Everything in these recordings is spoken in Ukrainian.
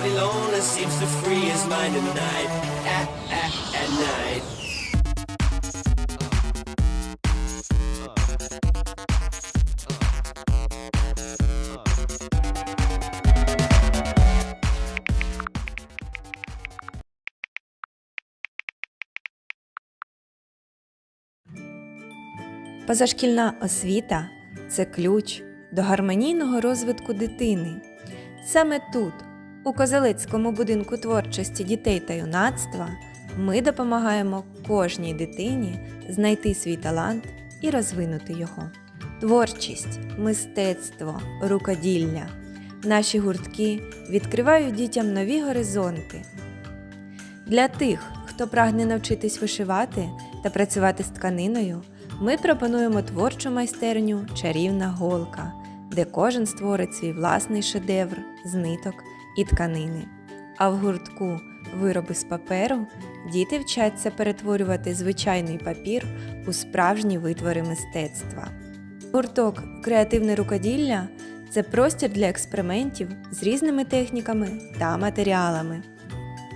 lonely, lonely seems to free his mind at night. At, at, at night. Позашкільна освіта це ключ до гармонійного розвитку дитини. Саме тут, у Козелецькому будинку творчості дітей та юнацтва, ми допомагаємо кожній дитині знайти свій талант і розвинути його. Творчість, мистецтво, рукоділля. Наші гуртки відкривають дітям нові горизонти. Для тих, хто прагне навчитись вишивати та працювати з тканиною, ми пропонуємо творчу майстерню Чарівна голка, де кожен створить свій власний шедевр з ниток і тканини. А в гуртку Вироби з паперу діти вчаться перетворювати звичайний папір у справжні витвори мистецтва. Гурток Креативне рукоділля це простір для експериментів з різними техніками та матеріалами.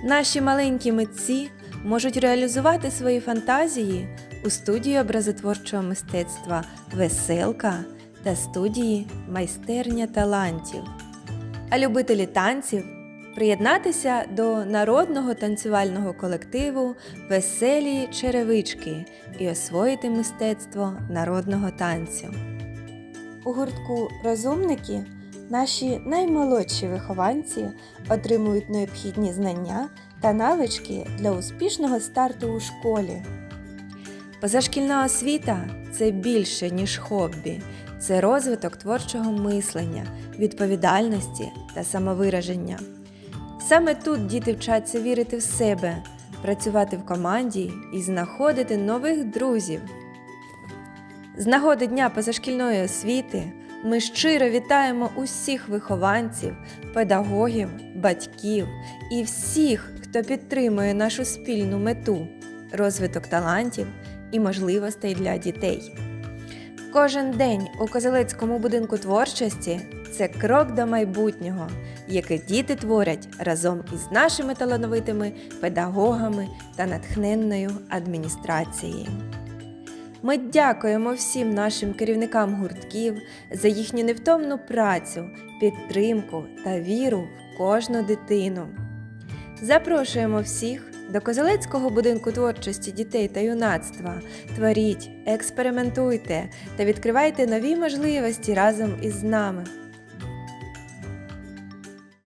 Наші маленькі митці можуть реалізувати свої фантазії у студії образотворчого мистецтва Веселка та студії Майстерня талантів. А любителі танців приєднатися до народного танцювального колективу Веселі черевички і освоїти мистецтво народного танцю. У гуртку Розумники наші наймолодші вихованці отримують необхідні знання та навички для успішного старту у школі. Позашкільна освіта це більше, ніж хобі, це розвиток творчого мислення, відповідальності та самовираження. Саме тут діти вчаться вірити в себе, працювати в команді і знаходити нових друзів. З нагоди Дня позашкільної освіти ми щиро вітаємо усіх вихованців, педагогів, батьків і всіх, хто підтримує нашу спільну мету розвиток талантів і можливостей для дітей. Кожен день у Козелецькому будинку творчості це крок до майбутнього, який діти творять разом із нашими талановитими педагогами та натхненною адміністрацією. Ми дякуємо всім нашим керівникам гуртків за їхню невтомну працю, підтримку та віру в кожну дитину. Запрошуємо всіх до Козелецького будинку творчості дітей та юнацтва. Творіть, експериментуйте та відкривайте нові можливості разом із нами.